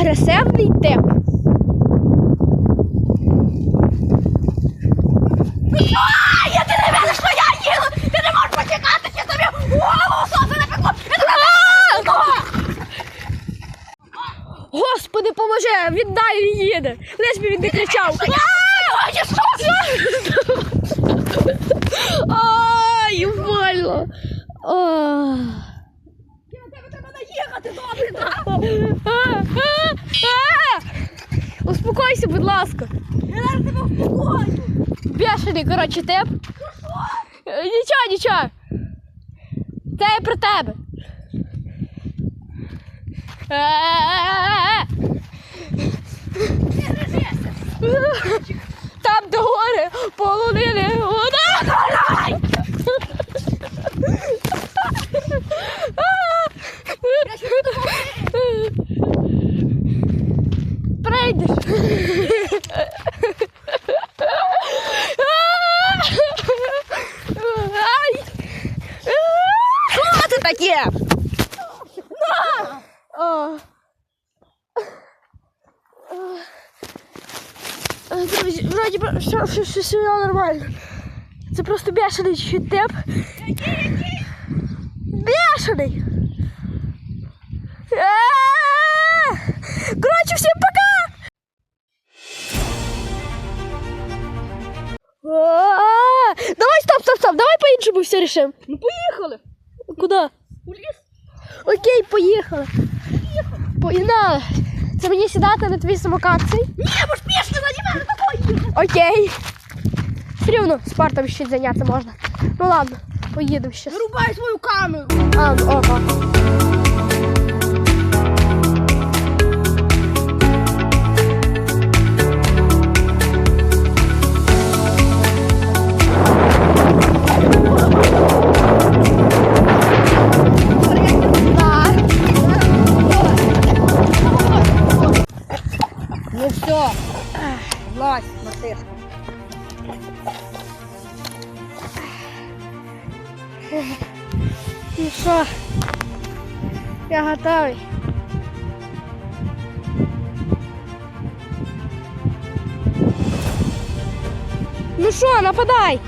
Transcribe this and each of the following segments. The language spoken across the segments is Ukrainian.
агресивний тип. Я ти не видиш, що я їду! Ти не можеш почекати, я тобі соси напекло! Господи, поможи, віддай він їде. Лиш би він не кричав. Ай, больно. Я тебе треба наїхати, добре! Успокойся, будь ласка. Я зараз тебе успокою! Бешений, коротше, тип. Е, Нічого, нічого. Це я про тебе. Там де гори полонили. Вода. вроді би все, все, все, все нормально. Це просто бешений чуть тип. Бешений! Е-е-е! Коротше, всім пока! А-а-а! Давай, стоп, стоп, стоп, давай по-іншому все рішимо. Ну поїхали! Куди? У ліс? Окей, поїхали. Поїхали. Це мені сідати на твій самокат цей? Ні, бо ж пішки на мене такої! Окей. Все рівно спортом ще зайняти можна. Ну ладно, поїдемо ще. Вирубай свою камеру! А, ну, Ну що? Я готовий. Ну що, нападай!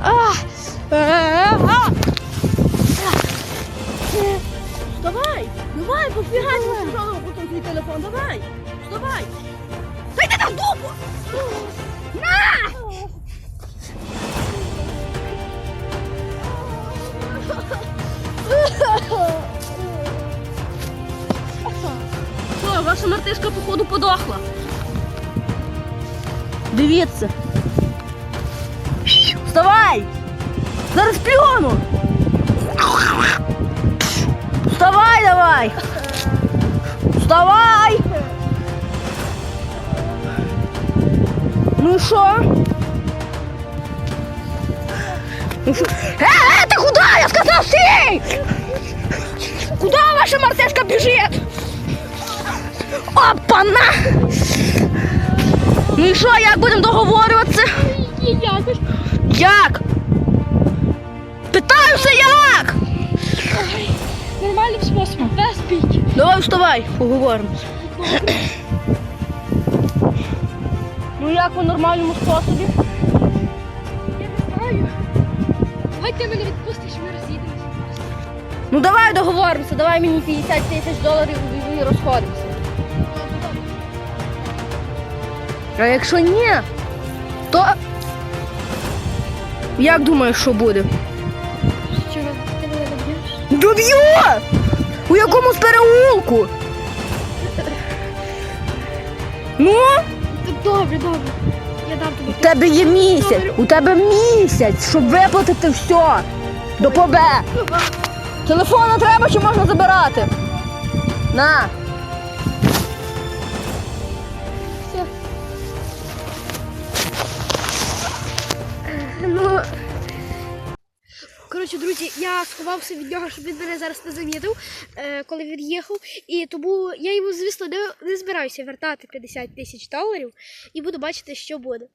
А! А! Вставай! Що, ваша мартишка, походу, подохла. Дивіться. Вставай! Зараз плюну! Вставай давай! Вставай! Ну і що? Ну що? Е, е, ти куди? Я сказав стій! Куди ваша мартешка біжить? Опана! Ну і що, як будемо договорюватися? Як? Питаюся як? Нормальним способом, без піки. Давай вставай, поговоримо. Ну як по нормальному способі? Я не знаю. Давай ти мене відпустиш, ми роз'їдемося. Ну давай договоримося, давай мені 50 тисяч доларів і розходимося. А якщо ні, то як думаєш, що буде? Чого? Ти мене доб'єш? Доб'ю! У якомусь переулку. Ну, Добре, добре. Я дам тобі. у тебе є місяць, у тебе місяць, щоб виплатити все. До побе. Телефона треба чи можна забирати? На. Ну. Коротше, друзі, я сховався від нього, щоб він мене зараз не замітив, е, коли він їхав. І тому я йому, звісно, не, не збираюся вертати 50 тисяч доларів і буду бачити, що буде.